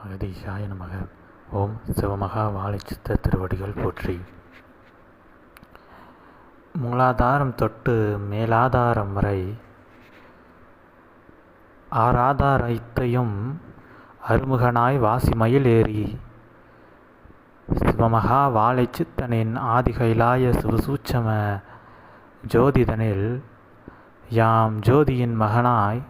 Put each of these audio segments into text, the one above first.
அகதீஷாய நமக. ஓம் சிவமகா வாழைச்சித்த திருவடிகள் போற்றி. மூலாதாரம் தொட்டு மேலாதாரம் வரை ஆராதாரத்தையும் அருமுகனாய் வாசிமயில் ஏறி சிவமகா வாழைச்சித்தனின் ஆதிகைலாய சிவசூட்சம ஜோதிதனில் யாம் ஜோதியின் மகனாய்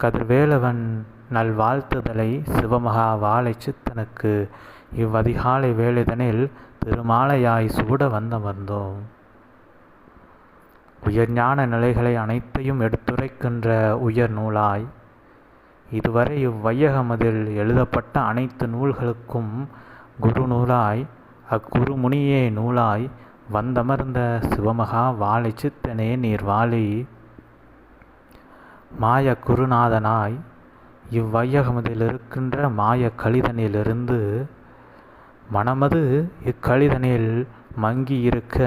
கதிர்வேலவன் நல்வாழ்த்துதலை சிவமகா வாழை சித்தனுக்கு இவ்வதிகாலை வேலைதனில் திருமாலையாய் சூட வந்தமர்ந்தோம் உயர்ஞான நிலைகளை அனைத்தையும் எடுத்துரைக்கின்ற உயர் நூலாய். இதுவரை இவ்வையகமதில் எழுதப்பட்ட அனைத்து நூல்களுக்கும் குரு நூலாய் அக்குரு முனியே நூலாய் வந்தமர்ந்த சிவமகா வாழை சித்தனே நீர் வாழி மாய குருநாதனாய் இவ்வையகமதில் இருக்கின்ற மாய கழிதனிலிருந்து மனமது இக்கழிதனில் மங்கி இருக்க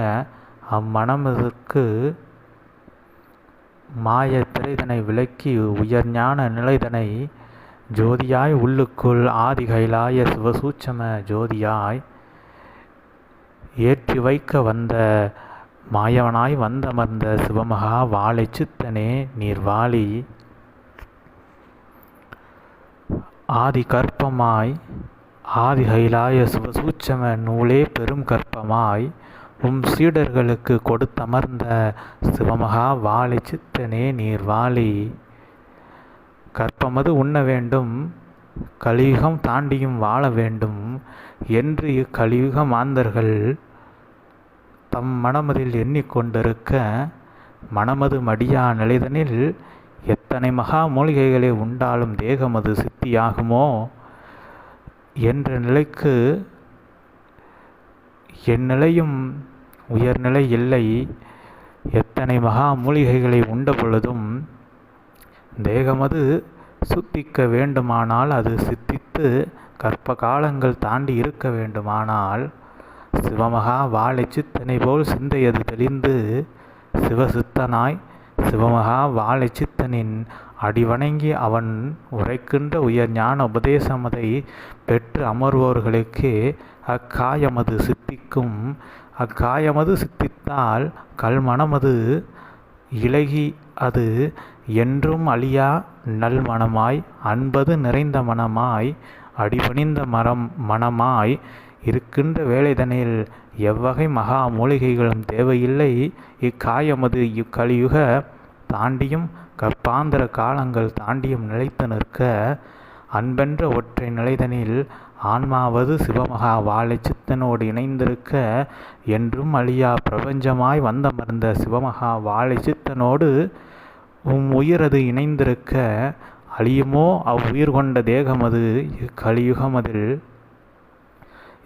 அம்மனமதுக்கு மாய திரைதனை விலக்கி உயர்ஞான நிலைதனை ஜோதியாய் உள்ளுக்குள் ஆதி கைலாய சிவசூட்சம ஜோதியாய் ஏற்றி வைக்க வந்த மாயவனாய் வந்தமர்ந்த சிவமகா வாழை சித்தனே நீர் வாழி ஆதி கற்பமாய் ஆதி கைலாய சிவசூட்சம நூலே பெரும் கற்பமாய் உம் சீடர்களுக்கு கொடுத்தமர்ந்த சிவமகா வாழை சித்தனே நீர் வாழி. கற்பமது உண்ண வேண்டும் கலியுகம் தாண்டியும் வாழ வேண்டும் என்று இக்கலியுக மாந்தர்கள் தம் மனமதில் எண்ணிக்கொண்டிருக்க மனமது மடியா நிலைதனில் எத்தனை மகா மூலிகைகளை உண்டாலும் தேகம் அது சித்தியாகுமோ? என்ற நிலைக்கு என் நிலையும் உயர்நிலை இல்லை. எத்தனை மகா மூலிகைகளை உண்ட பொழுதும் தேகமது சுத்திக்க வேண்டுமானால் அது சித்தித்து கற்ப காலங்கள் தாண்டி இருக்க வேண்டுமானால் சிவமகா வாழை சித்தனை போல் சிந்தையது தெளிந்து சிவசித்தனாய் சிவமகா வாழை சித்தனின் அடிவணங்கி அவன் உரைக்கின்ற உயர் ஞான உபதேசமதை பெற்று அமர்வோர்களுக்கே அக்காயமது சித்திக்கும். அக்காயமது சித்தித்தால் கல்மணமது இலகி அது என்றும் அழியா நல்மணமாய் அன்பது நிறைந்த மனமாய் அடிபணிந்த மரம் மனமாய் இருக்கின்ற வேலைதனில் எவ்வகை மகா மூலிகைகளும் தேவையில்லை. இக்காயமது இக்கலியுக தாண்டியும் கற்பாந்திர காலங்கள் தாண்டியும் நிலைத்து நிற்க அன்பென்ற ஒற்றை நிலைதனில் ஆன்மாவது சிவமகா வாழை சித்தனோடு இணைந்திருக்க என்றும் அழியா பிரபஞ்சமாய் வந்தமர்ந்த சிவமகா வாழை சித்தனோடு உம் உயிரது இணைந்திருக்க அழியுமோ அவ்வுயிர் கொண்ட தேகமது இக்கலியுகமதில்?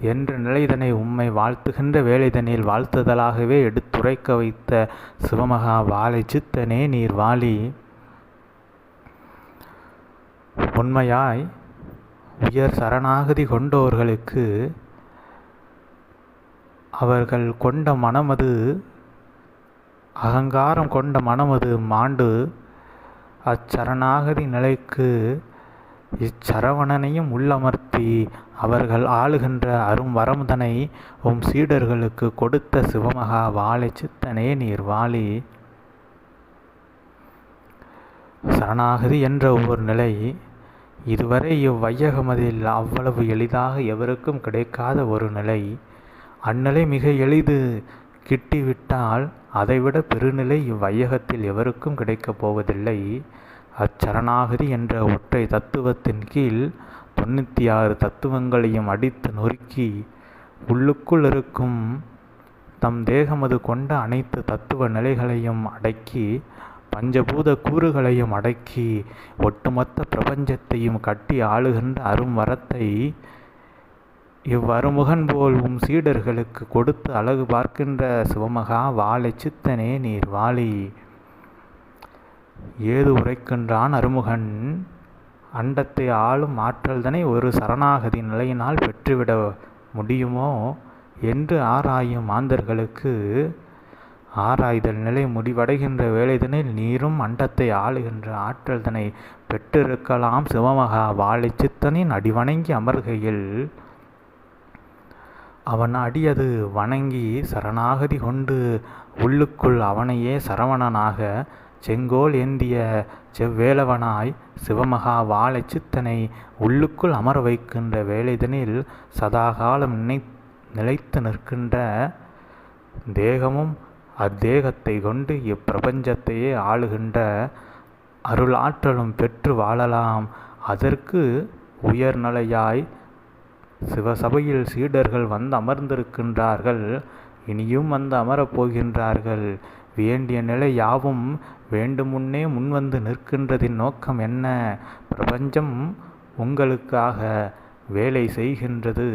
என்ற நிலைதனை உம்மை வாழ்த்துகின்ற வேலைதனில் வாழ்த்துதலாகவே எடுத்துரைக்க வைத்த சிவமகா வாழை சித்தனே நீர் வாழி. உண்மையாய் உயர் சரணாகதி கொண்டோர்களுக்கு அவர்கள் கொண்ட மனமது அகங்காரம் கொண்ட மனமது மாண்டு அச்சரணாகதி நிலைக்கு இச்சரவணனையும் உள்ளமர்த்தி அவர்கள் ஆளுகின்ற அரும் வரமுதனை உம் சீடர்களுக்கு கொடுத்த சிவமகா வாழை சித்தனே நீர் வாழி சரணாகதி என்ற ஒரு நிலை இதுவரை இவ்வையகமதில் அவ்வளவு எளிதாக எவருக்கும் கிடைக்காத ஒரு நிலை. அந்நிலை மிக எளிது கிட்டிவிட்டால் அதைவிட பெருநிலை இவ்வையகத்தில் எவருக்கும் கிடைக்கப் போவதில்லை. அச்சரணாகதி என்ற ஒற்றை தத்துவத்தின் கீழ் தொண்ணூற்றி ஆறு தத்துவங்களையும் அடித்து நொறுக்கி உள்ளுக்குள் இருக்கும் தம் தேகமது கொண்ட அனைத்து தத்துவ நிலைகளையும் அடக்கி பஞ்சபூத கூறுகளையும் அடக்கி ஒட்டுமொத்த பிரபஞ்சத்தையும் கட்டி ஆளுகின்ற அரும் வரத்தை இவ்வருமுகன் போல் உம் சீடர்களுக்கு கொடுத்து அழகு பார்க்கின்ற சிவமகா வாழை சித்தனே நீர் வாழி. ஏது உரைக்கின்றான் அருமுகன்? அண்டத்தை ஆளும் ஆற்றல்தனை ஒரு சரணாகதி நிலையினால் பெற்றுவிட முடியுமோ? என்று ஆராயும் மாந்தர்களுக்கு ஆராய்தல் நிலை முடிவடைகின்ற வேலைதனில் நீரும் அண்டத்தை ஆளுகின்ற ஆற்றல் தனை பெற்றிருக்கலாம் சிவமகா வாழை சித்தனின் அடிவணங்கி அமர்கையில். அவன் அடியது வணங்கி சரணாகதி கொண்டு உள்ளுக்குள் அவனையே சரவணனாக செங்கோல் ஏந்திய செவ்வேலவனாய் சிவமகா வாழை சித்தனை உள்ளுக்குள் அமர வைக்கின்ற வேலைதனில் சதாகாலம் நினை நிலைத்து நிற்கின்ற தேகமும் அத்தேகத்தை கொண்டு இப்பிரபஞ்சத்தையே ஆளுகின்ற அருளாற்றலும் பெற்று வாழலாம். அதற்கு உயர்நிலையாய் சிவசபையில் சீடர்கள் வந்து அமர்ந்திருக்கின்றார்கள். இனியும் வந்து அமரப் போகின்றார்கள். வேண்டிய நிலை யாவும் வேண்டுமுன்னே முன்வந்து நிற்கின்றதின் நோக்கம் என்ன? பிரபஞ்சம் உங்களுக்காக வேலை செய்கின்றது.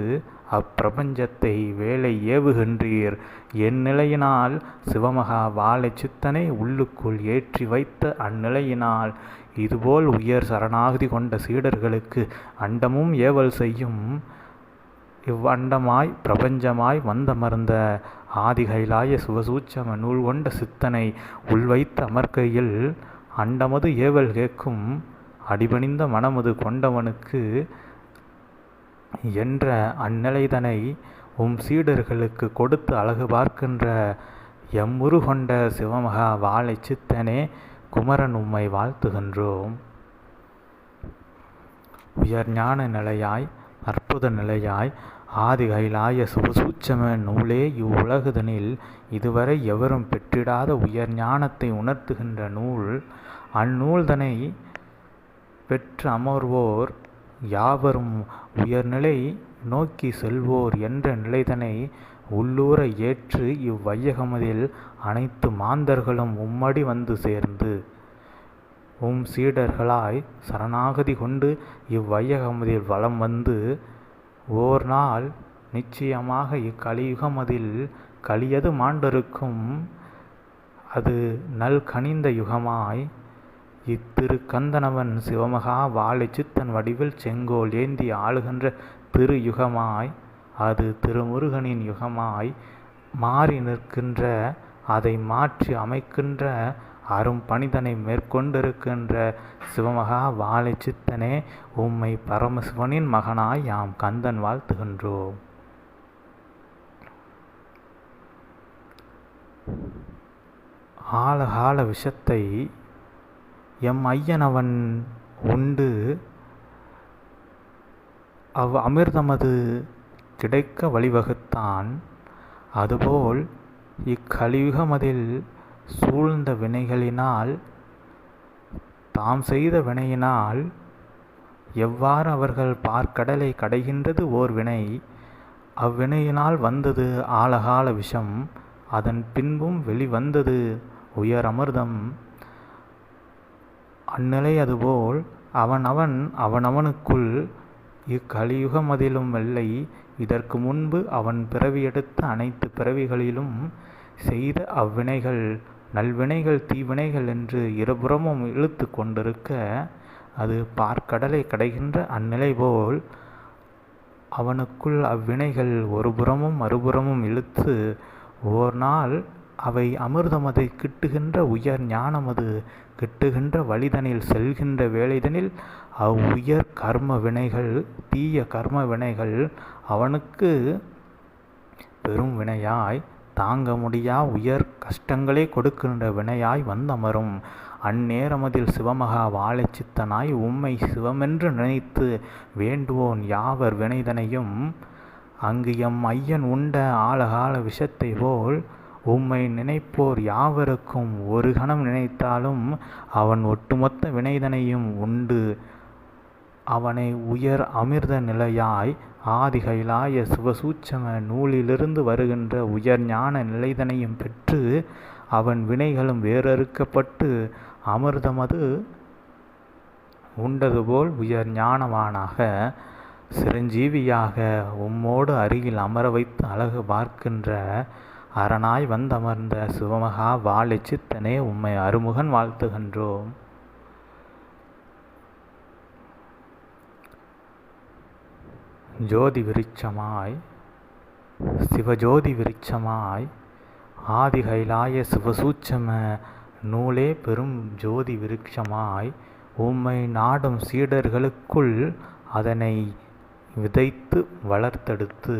அப்பிரபஞ்சத்தை வேலை ஏவுகின்றீர். என் நிலையினால் சிவமகா வாழை சித்தனை உள்ளுக்குள் ஏற்றி வைத்த அந்நிலையினால் இதுபோல் உயர் சரணாகதி கொண்ட சீடர்களுக்கு அண்டமும் ஏவல் செய்யும் இவ்வண்டமாய் பிரபஞ்சமாய் வந்தமர்ந்த ஆதிகைலாய சுவசூச்சம நூல் கொண்ட சித்தனை உள்வைத்த அமர்க்கையில் அண்டமது ஏவல் கேட்கும் அடிபணிந்த மனமது கொண்டவனுக்கு என்ற அந்நிலைதனை உம் சீடர்களுக்கு கொடுத்து அழகு பார்க்கின்ற எம்முரு கொண்ட சிவமகா வாழை சித்தனே குமரன் உம்மை வாழ்த்துகின்றோம். உயர் ஞான நிலையாய் அற்புத நிலையாய் ஆதிகையிலாய சுபசூட்சம நூலே இவ்வுலகுதனில் இதுவரை எவரும் பெற்றிடாத உயர் ஞானத்தை உணர்த்துகின்ற நூல். அந்நூல்தனை பெற்று அமர்வோர் யாவரும் உயர்நிலை நோக்கி செல்வோர் என்ற நிலைதனை உள்ளூர ஏற்று இவ்வையகமதில் அனைத்து மாந்தர்களும் உம்மடி வந்து சேர்ந்து உம் சீடர்களாய் சரணாகதி கொண்டு இவ்வையகமதில் வலம் வந்து ஓர் நாள் நிச்சயமாக இக்கலியுகம் அதில் கலியது மாண்டருக்கும். அது நல் கனிந்த யுகமாய். இத்திரு கந்தனவன் சிவமகா வாழை சித்தன் வடிவில் செங்கோல் ஏந்தி ஆளுகின்ற திரு யுகமாய் அது திருமுருகனின் யுகமாய். மாறி நிற்கின்ற அதை மாற்றி அமைக்கின்ற அரும் பணிதனை மேற்கொண்டிருக்கின்ற சிவமகா வாழை சித்தனே உம்மை பரமசிவனின் மகனாய் யாம் கந்தன் வாழ்த்துகின்றோம். ஆழகால விஷத்தை எம் ஐயனவன் உண்டு. அவ் அமிர்தமது கிடைக்க வழிவகுத்தான். அதுபோல் இக்கலியுகமதில் சூழ்ந்த வினைகளினால் தாம் செய்த வினையினால் எவ்வாறு அவர்கள் பார்க்கடலை கடைகின்றது ஓர் வினை அவ்வினையினால் வந்தது ஆழகால விஷம் அதன் பின்பும் வெளிவந்தது உயர் அமிர்தம். அந்நிலை அதுபோல் அவனவன் அவனவனுக்குள் இக்கலியுகமதிலும் வெள்ளை இதற்கு முன்பு அவன் பிறவி எடுத்த அனைத்து பிறவிகளிலும் செய்த அவ்வினைகள் நல்வினைகள் தீவினைகள் என்று இருபுறமும் இழுத்து கொண்டிருக்க அது பார்க்கடலை கடைகின்ற அந்நிலை போல் அவனுக்குள் அவ்வினைகள் ஒருபுறமும் மறுபுறமும் இழுத்து ஓர் நாள் அவை அமிர்தமதை கிட்டுகின்ற உயர் ஞானமது கிட்டுகின்ற வழிதனில் செல்கின்ற வேலைதனில் அவ்வுயர் கர்ம வினைகள் தீய கர்ம வினைகள் அவனுக்கு பெரும் வினையாய் தாங்க முடியா உயர் கஷ்டங்களே கொடுக்கின்ற வினையாய் வந்தமரும். அந்நேரமதில் சிவமகா வாழைச்சித்தனாய் உம்மை சிவமென்று நினைத்து வேண்டுவோன் யாவர் வினைதனையும்? அங்கு எம் ஐயன் உண்ட ஆழகால விஷத்தை போல் உம்மை நினைப்போர் யாவருக்கும் ஒரு கணம் நினைத்தாலும் அவன் ஒட்டுமொத்த வினைதனையும் உண்டு. அவனை உயர் அமிர்த நிலையாய் ஆதிகைலாய சிவசூட்சம நூலிலிருந்து வருகின்ற உயர் ஞான நிலைதனையும் பெற்று அவன் வினைகளும் வேறறுக்கப்பட்டு அமிர்தமது உண்டது போல் உயர் ஞானவானாக சிரஞ்சீவியாக உம்மோடு அருகில் அமர வைத்து அழகு பார்க்கின்ற அரணாய் வந்தமர்ந்த சிவமகா வாழை சித்தனே உம்மை அருமுகன் வாழ்த்துகின்றோம். ஜோதி விருட்சமாய் சிவஜோதி விருட்சமாய் ஆதிகைலாய சிவசூட்சம நூலே பெரும் ஜோதி விருட்சமாய் உம்மை நாடும் சீடர்களுக்குள் அதனை விதைத்து வளர்த்தெடுத்து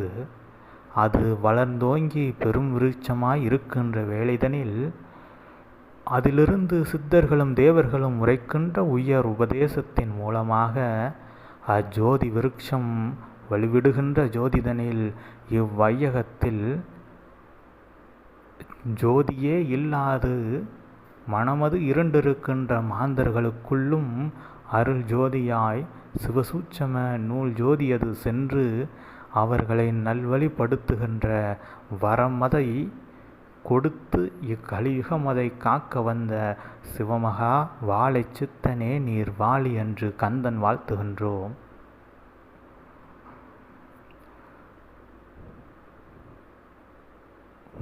அது வளர்ந்தோங்கி பெரும் விருட்சமாய் இருக்கின்ற வேளைதனில் அதிலிருந்து சித்தர்களும் தேவர்களும் உரைக்கின்ற உயர் உபதேசத்தின் மூலமாக அஜோதி விருட்சம் வழிவிடுகின்ற ஜோதிதனில் இவ்வையகத்தில் ஜோதியே இல்லாது மனமது இருண்டிருக்கின்ற மாந்தர்களுக்குள்ளும் அருள் ஜோதியாய் சிவசூட்சம நூல் ஜோதியது சென்று அவர்களை நல்வழிப்படுத்துகின்ற வரமதை கொடுத்து இக்கலியுகமதை காக்க வந்த சிவமகா வாழை சித்தனே நீர் வாழி என்று கந்தன் வாழ்த்துகின்றோம்.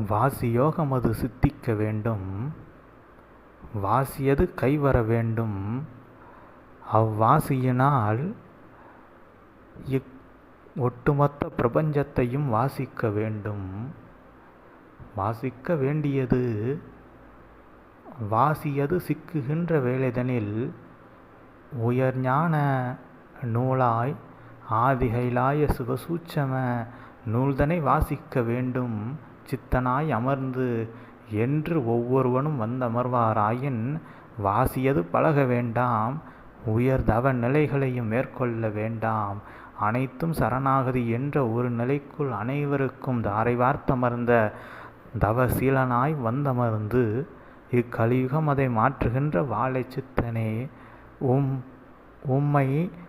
வாசியோகமது சித்திக்க வேண்டும். வாசியது கைவர வேண்டும். அவ்வாசியினால் இக் ஒட்டுமொத்த பிரபஞ்சத்தையும் வாசிக்க வேண்டும். வாசிக்க வேண்டியது வாசியது சிக்குகின்ற வேலைதனில் உயர்ஞான நூலாய் ஆதிகைலாய சுகசூட்சம நூல்தனை வாசிக்க வேண்டும். சித்தனாய் அமர்ந்து என்று ஒவ்வொருவனும் வந்தமர்வாராயின் வாசியது பழக வேண்டாம். உயர் தவ நிலைகளையும் மேற்கொள்ள வேண்டாம். அனைத்தும் சரணாகதி என்ற ஒரு நிலைக்குள் அனைவருக்கும் தாரை வார்த்தமர்ந்த தவசீலனாய் வந்தமர்ந்து இக்கலியுகம் அதை மாற்றுகின்ற வாழை சித்தனே உம் உம்மை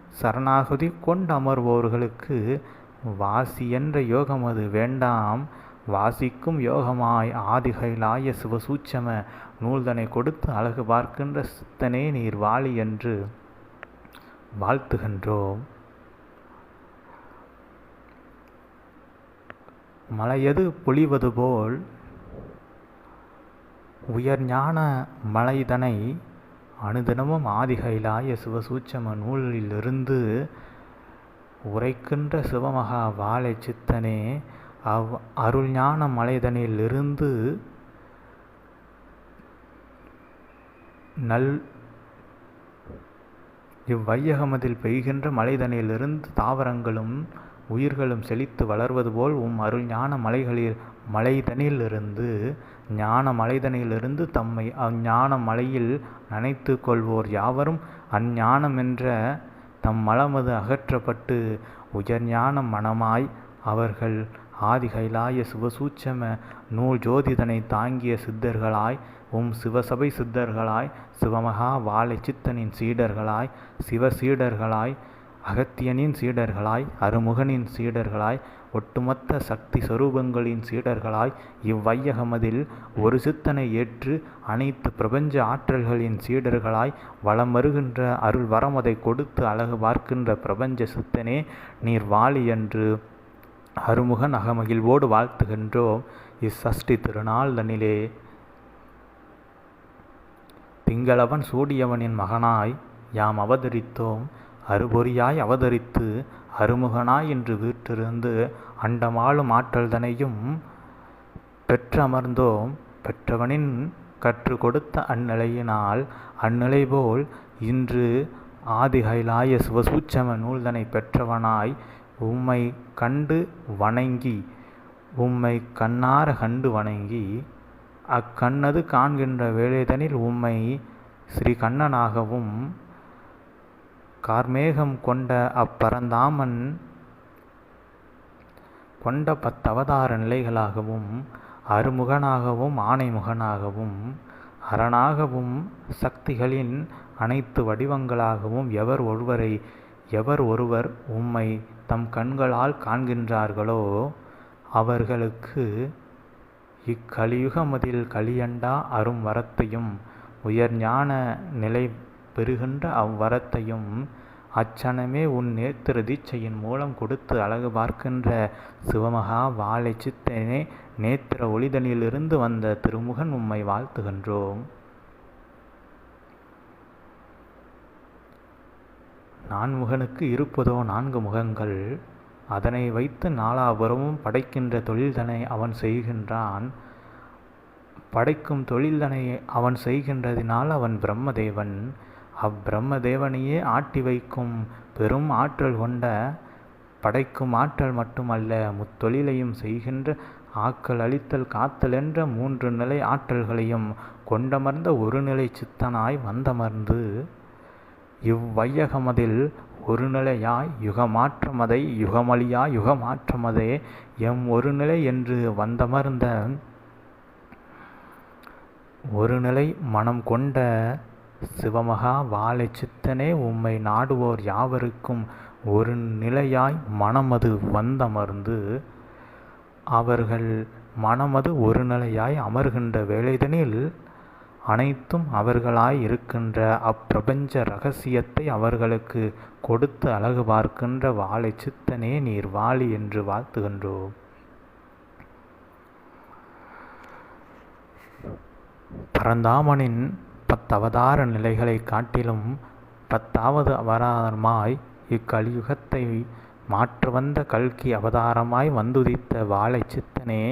சரணாகதி கொண்டமர்வோர்களுக்கு வாசி என்ற யோகம் அது வேண்டாம். வாசிக்கும் யோகமாய் ஆதிகைலாய சிவசூட்சம நூல்தனை கொடுத்து அழகு பார்க்கின்ற சித்தனே நீர் வாழி என்று வாழ்த்துகின்றோம். மலையது பொழிவது போல் உயர்ஞான மலைதனை அனுதினமும் ஆதிகைலாய சிவசூட்சம நூலிலிருந்து உரைக்கின்ற சிவமகா வாழை சித்தனே அவ் அருள்ஞான மலைதனிலிருந்து நல் இவ்வையகமதில் பெய்கின்ற மலைதனிலிருந்து தாவரங்களும் உயிர்களும் செழித்து வளர்வது போல் உம் அருள் ஞான மலைகளில் மலைதனிலிருந்து ஞான மலைதனிலிருந்து தம்மை அஞ்ஞான மலையில் நனைத்து கொள்வோர் யாவரும் அஞ்ஞானமென்ற தம் மலமது அகற்றப்பட்டு உயர்ஞான மனமாய் அவர்கள் ஆதி கைலாய சிவசூட்சம நூல் ஜோதிதனை தாங்கிய சித்தர்களாய் உம் சிவசபை சித்தர்களாய் சிவமகா வாழை சித்தனின் சீடர்களாய் சிவ சீடர்களாய் அகத்தியனின் சீடர்களாய் அருமுகனின் சீடர்களாய் ஒட்டுமொத்த சக்தி சொரூபங்களின் சீடர்களாய் இவ்வையகமதில் ஒரு சித்தனை ஏற்று அனைத்து பிரபஞ்ச ஆற்றல்களின் சீடர்களாய் வளம் வருகின்ற அருள் வரமதை கொடுத்து அழகு பார்க்கின்ற பிரபஞ்ச சித்தனே நீர் வாழி என்று அருமுகன் அகமகிழ்வோடு வாழ்த்துகின்றோம். இச்சஷ்டி திருநாள் தனிலே திங்களவன் சூடியவனின் மகனாய் யாம் அவதரித்தோம். அருபொறியாய் அவதரித்து அருமுகனாய் என்று வீற்றிருந்து அண்டமாளும் ஆற்றல்தனையும் பெற்றமர்ந்தோம். பெற்றவனின் கற்று கொடுத்த அந்நிலையினால் அந்நிலை போல் இன்று ஆதிகைலாய சிவசூச்சம நூல்தனை பெற்றவனாய் உம்மை கண்டு வணங்கி உம்மை கண்ணார கண்டு வணங்கி அக்கண்ணது காண்கின்ற வேலைதனில் உம்மை ஸ்ரீ கண்ணனாகவும் கார்மேகம் கொண்ட அப்பரந்தாமன் கொண்ட பத்தவதார நிலைகளாகவும் அருமுகனாகவும் ஆணைமுகனாகவும் அரணாகவும் சக்திகளின் அனைத்து வடிவங்களாகவும் எவர் ஒருவரை எவர் ஒருவர் உம்மை தம் கண்களால் காண்கின்றார்களோ அவர்களுக்கு இக்கலியுகமதில் கலியண்டா அரும் வரத்தையும் உயர் ஞான நிலை பெறுகின்ற அவ்வரத்தையும் அச்சணமே உன் நேத்திர தீட்சையின் மூலம் கொடுத்து அழகு பார்க்கின்ற சிவமகா வாழை சித்தனே நேத்திர ஒளிதனிலிருந்து வந்த திருமுகன் உம்மை வாழ்த்துகின்றோம். நான்முகனுக்கு இருப்பதோ நான்கு முகங்கள்? அதனை வைத்து நாலாபுரமும் படைக்கின்ற தொழில்தனை அவன் செய்கின்றான். படைக்கும் தொழில்தனை அவன் செய்கின்றதினால் அவன் பிரம்மதேவன். அப்பிரம்மதேவனையே ஆட்டி வைக்கும் பெரும் ஆற்றல் கொண்ட படைக்கும் ஆற்றல் மட்டுமல்ல முத்தொழிலையும் செய்கின்ற ஆக்கல் அழித்தல் காத்தல் என்ற மூன்று நிலை ஆற்றல்களையும் கொண்டமர்ந்த ஒரு நிலை சித்தனாய் வந்தமர்ந்து இவ்வையகமதில் ஒரு நிலையாய் யுகமாற்றமதை யுகமழியா யுகமாற்றமதே எம் ஒரு நிலை என்று வந்தமர்ந்த ஒரு நிலை மனம் கொண்ட சிவமகா வாழை சித்தனே உம்மை நாடுவோர் யாவருக்கும் ஒரு நிலையாய் மனமது வந்தமர்ந்து அவர்கள் மனமது ஒரு நிலையாய் அமர்கின்ற வேளைதனில் அனைத்தும் அவர்களாய் இருக்கின்ற அப்பிரபஞ்ச ரகசியத்தை அவர்களுக்கு கொடுத்து அழகு பார்க்கின்ற வாழை சித்தனே நீர் வாழி என்று வாழ்த்துகின்றோம். பரந்தாமனின் பத்தவதார நிலைகளை காட்டிலும் பத்தாவது அவதாரமாய் இக்கலியுகத்தை மாற்று வந்த கல்கி அவதாரமாய் வந்துதித்த வாழை சித்தனே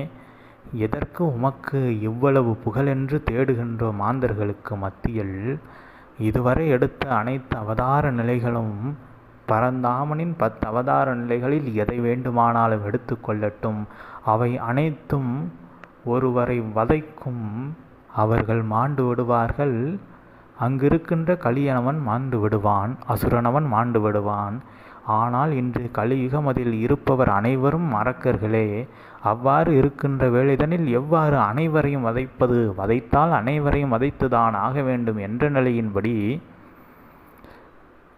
எதற்கு உமக்கு இவ்வளவு புகழென்று தேடுகின்ற மாந்தர்களுக்கு மத்தியில் இதுவரை எடுத்த அனைத்து அவதார நிலைகளும் பரந்தாமனின் பத்து அவதார நிலைகளில் எதை வேண்டுமானாலும் எடுத்துக்கொள்ளட்டும் அவை அனைத்தும் ஒருவரை வதைக்கும் அவர்கள் மாண்டு விடுவார்கள். அங்கிருக்கின்ற கலியனவன் மாண்டு விடுவான் அசுரனவன் மாண்டு விடுவான். ஆனால் இன்று கலியுகமதில் இருப்பவர் அனைவரும் மறக்கர்களே. அவ்வாறு இருக்கின்ற வேளைதனில் எவ்வாறு அனைவரையும் வதைப்பது? வதைத்தால் அனைவரையும் வதைத்துதான் ஆக வேண்டும் என்ற நிலையின்படி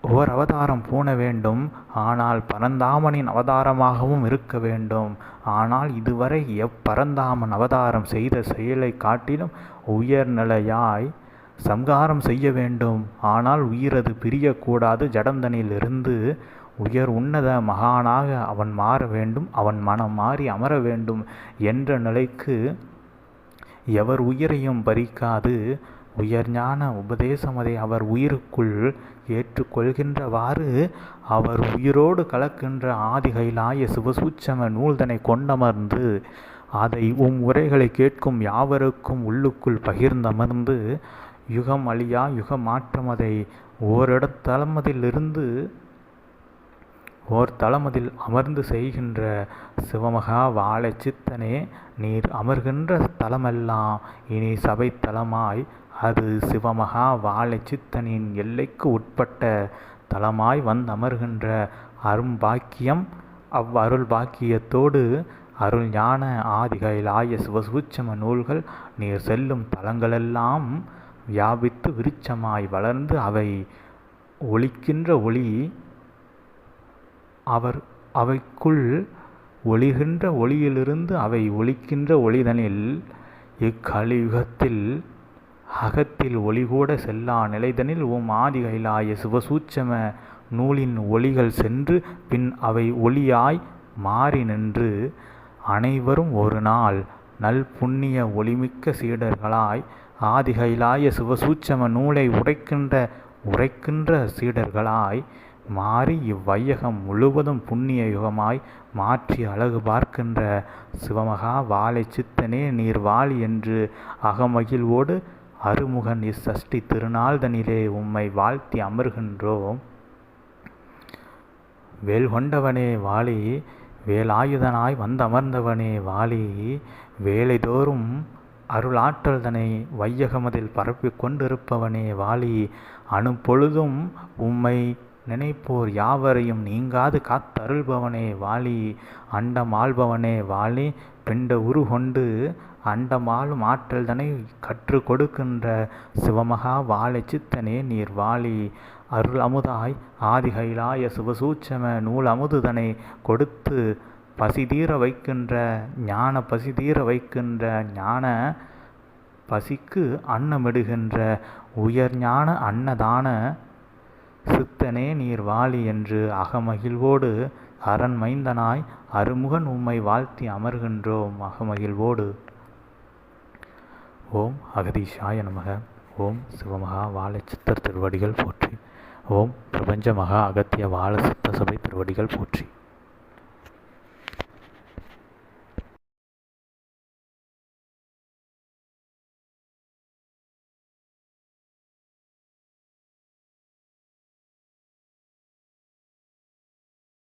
ஓர் அவதாரம் பூண வேண்டும். ஆனால் பரந்தாமனின் அவதாரமாகவும் இருக்க வேண்டும். ஆனால் இதுவரை எப்பரந்தாமன் அவதாரம் செய்த செயலை காட்டிலும் உயர்நிலையாய் சம்ஹாரம் செய்ய வேண்டும். ஆனால் உயிரது பிரியக்கூடாது. ஜடந்தனிலிருந்து உயர் உன்னத மகானாக அவன் மாற வேண்டும் அவன் மனம் மாறி அமர வேண்டும் என்ற நிலைக்கு எவர் உயிரையும் பறிக்காது. உயர்ஞான உபதேசமதை அவர் உயிருக்குள் ஏற்றுக்கொள்கின்றவாறு அவர் உயிரோடு கலக்கின்ற ஆதிகைலாய சிவசூச்சம நூல்தனை கொண்டமர்ந்து அதை உம் உரைகளை கேட்கும் யாவருக்கும் உள்ளுக்குள் பகிர்ந்தமர்ந்து யுகம் அழியா யுக மாற்றமதை ஓரிடத்தளமதிலிருந்து ஓர் தளமதில் அமர்ந்து செய்கின்ற சிவமகா வாழை சித்தனே நீர் அமர்கின்ற தலமெல்லாம் இனி சபை தலமாய் அது சிவமகா வாழை சித்தனின் எல்லைக்கு உட்பட்ட தலமாய் வந்தமர்கின்ற அரும்பாக்கியம் அவ்வருள் பாக்கியத்தோடு அருள் ஞான ஆதிகைலாய சிவசூட்சம நூல்கள் நீர் செல்லும் தலங்களெல்லாம் வியாபித்து விருட்சமாய் வளர்ந்து அவை ஒளிக்கின்ற ஒளி அவர் அவைக்குள் ஒளிகின்ற ஒளியிலிருந்து அவை ஒளிக்கின்ற ஒளிதனில் இக்கலியுகத்தில் அகத்தில் ஒளிகூட செல்லா நிலைதனில் ஓம் ஆதி கைலாய சிவசூட்சம நூலின் ஒளிகள் சென்று பின் அவை ஒளியாய் மாறி நின்று அனைவரும் ஒரு நாள் நல் புண்ணிய ஒளிமிக்க சீடர்களாய் ஆதிகைலாய சிவசூட்சம நூலை உடைக்கின்ற உரைக்கின்ற சீடர்களாய் மாறி இவ்வையகம் முழுவதும் புண்ணிய யுகமாய் மாற்றி அழகு பார்க்கின்ற சிவமகா வாழை சித்தனே நீர் வாழி என்று அகமகிழ்வோடு அருமுகன் இச்சஷ்டி திருநாள்தனிலே உம்மை வாழ்த்தி அமர்கின்றோம். வேல் கொண்டவனே வாழி வேலாயுதனாய் வந்தமர்ந்தவனே வாழி வேலைதோறும் அருளாற்றல்தனை வையகமதில் பரப்பிக் கொண்டிருப்பவனே வாழி அணுப்பொழுதும் உம்மை நினைப்போர் யாவரையும் நீங்காது காத்தருள்பவனே வாலி அண்டமாள்பவனே வாலி வாழி பிண்ட உருகொண்டு அண்டமாளும் ஆற்றல்தனை கற்று கொடுக்கின்ற சிவமகா வாழை சித்தனே நீர் வாழி அருள் அமுதாய் ஆதிகைலாய சிவசூட்சம நூல் அமுதுதனை கொடுத்து பசிதீர வைக்கின்ற ஞான பசிதீர வைக்கின்ற ஞான பசிக்கு அன்னமிடுகின்ற உயர் ஞான அன்னதான சித்தனே நீர் வாழி என்று அகமகிழ்வோடு அரண்மைந்தனாய் அருமுகன் உம்மை வாழ்த்தி அமர்கின்றோம் அகமகிழ்வோடு. ஓம் அகதீஷாய நமக. ஓம் சிவமகா வாழ சித்தர் திருவடிகள் போற்றி. ஓம் பிரபஞ்ச மகா அகத்திய வாழ சித்த சபை திருவடிகள் போற்றி.